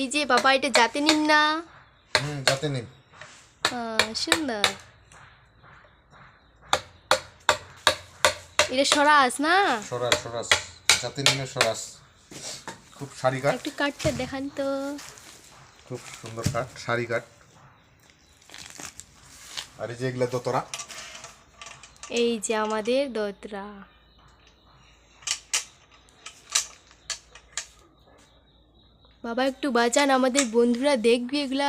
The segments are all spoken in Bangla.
এই যে বাবা এটা যাতে নিন না। হুম যাতে নিন। সুন্দর। এটা সরাস না? সরাস সরাস যাতে নিনের সরাস খুব শাড়ি কাট একটু কাটতে দেখান তো। খুব সুন্দর কাট শাড়ি কাট আর এই যে এগুলা দোতরা। এই যে আমাদের দোতরা। বাবা একটু বাঁচান আমাদের বন্ধুরা দেখবি এগুলা।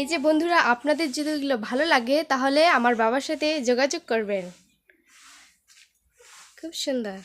এই যে বন্ধুরা, আপনাদের যদি এগুলো ভালো লাগে, তাহলে আমার বাবার সাথে যোগাযোগ করবেন। খুব সুন্দর।